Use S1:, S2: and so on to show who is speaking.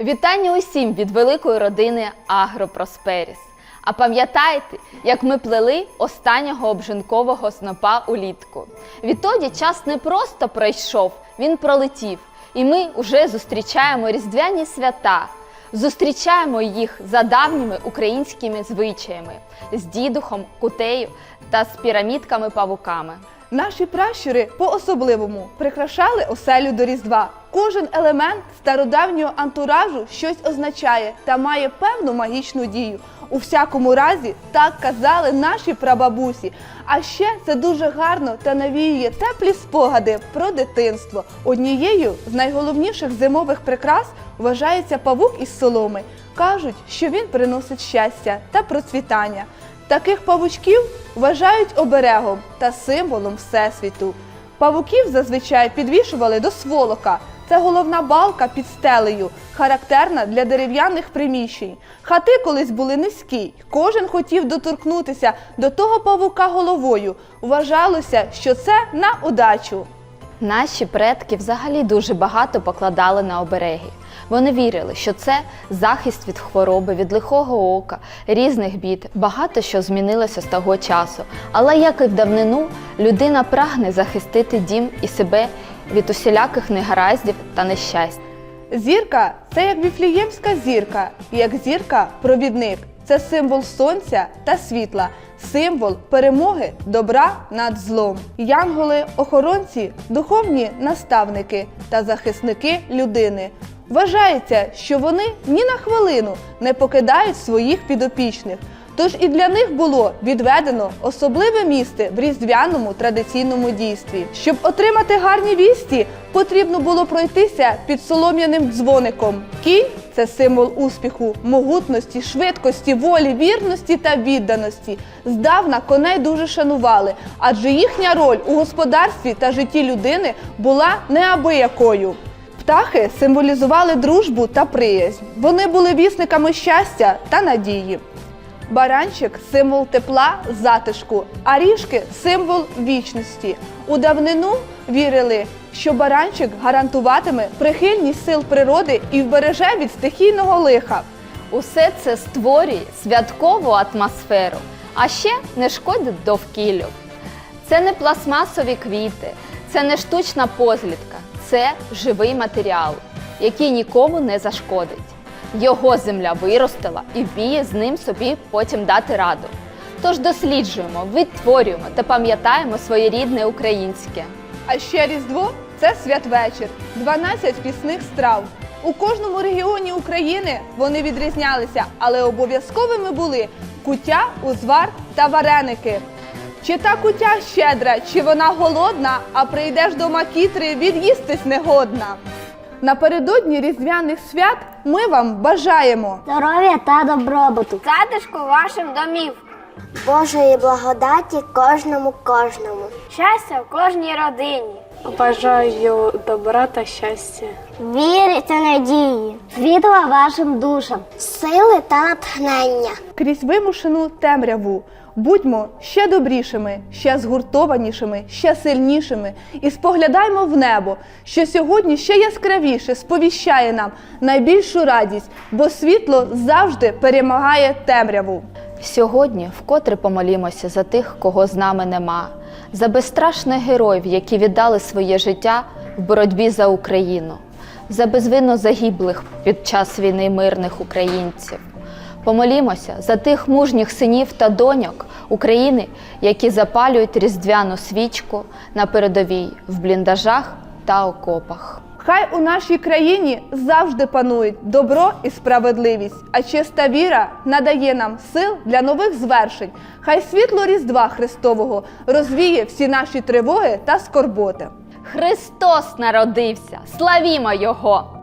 S1: Вітання усім від великої родини Агропросперіс. А пам'ятаєте, як ми плели останнього обжинкового снопа улітку? Відтоді час не просто пройшов, він пролетів. І ми вже зустрічаємо різдвяні свята. Зустрічаємо їх за давніми українськими звичаями з дідухом, кутею та з пірамідками-павуками.
S2: Наші пращури по-особливому прикрашали оселю до Різдва. Кожен елемент стародавнього антуражу щось означає та має певну магічну дію. У всякому разі, так казали наші прабабусі. А ще це дуже гарно та навіює теплі спогади про дитинство. Однією з найголовніших зимових прикрас вважається павук із соломи. Кажуть, що він приносить щастя та процвітання. Таких павучків вважають оберегом та символом Всесвіту. Павуків зазвичай підвішували до сволока. Це головна балка під стелею, характерна для дерев'яних приміщень. Хати колись були низькі. Кожен хотів доторкнутися до того павука головою. Вважалося, що це на удачу.
S1: Наші предки взагалі дуже багато покладали на обереги. Вони вірили, що це захист від хвороби, від лихого ока, різних бід. Багато що змінилося з того часу. Але як і в давнину, людина прагне захистити дім і себе від усіляких негараздів та нещасть.
S2: Зірка це як віфліємська зірка, як зірка-провідник. Це символ сонця та світла, символ перемоги добра над злом. Янголи, охоронці, духовні наставники та захисники людини. Вважається, що вони ні на хвилину не покидають своїх підопічних. Тож і для них було відведено особливе місце в різдвяному традиційному дійстві. Щоб отримати гарні вісті, потрібно було пройтися під солом'яним дзвоником. Кінь це символ успіху, могутності, швидкості, волі, вірності та відданості. Здавна коней дуже шанували, адже їхня роль у господарстві та житті людини була неабиякою. Птахи символізували дружбу та приязнь. Вони були вісниками щастя та надії. Баранчик символ тепла, затишку, а ріжки символ вічності. У давнину вірили, що баранчик гарантуватиме прихильність сил природи і вбереже від стихійного лиха.
S1: Усе це створює святкову атмосферу, а ще не шкодить довкіллю. Це не пластмасові квіти, це не штучна позлітка, це живий матеріал, який нікому не зашкодить. Його земля виростила і вміє з ним собі потім дати раду. Тож досліджуємо, відтворюємо та пам'ятаємо своє рідне українське.
S2: А ще Різдво це святвечір, 12 пісних страв. У кожному регіоні України вони відрізнялися, але обов'язковими були куття, узвар та вареники. Чи та куття щедра, чи вона голодна, а прийдеш до макітри, від'їстись негодна. Напередодні різдвяних свят ми вам бажаємо
S3: здоров'я та добробуту,
S4: затишку ваших домів,
S3: Божої благодаті кожному кожному.
S4: щастя в кожній родині.
S5: Бажаю добра та щастя.
S3: Віри та надії, світла вашим душам, сили та натхнення.
S2: крізь вимушену темряву. Будьмо ще добрішими, ще згуртованішими, ще сильнішими і споглядаймо в небо, що сьогодні ще яскравіше сповіщає нам найбільшу радість, бо світло завжди перемагає темряву.
S1: Сьогодні вкотре помолімося за тих, кого з нами нема, за безстрашних героїв, які віддали своє життя в боротьбі за Україну, за безвинно загиблих під час війни мирних українців. Помолімося за тих мужніх синів та доньок України, які запалюють різдвяну свічку на передовій в бліндажах та окопах.
S2: Хай у нашій країні завжди панують добро і справедливість, а чиста віра надає нам сил для нових звершень. Хай світло Різдва Христового розвіє всі наші тривоги та скорботи.
S1: Христос народився! Славімо Його!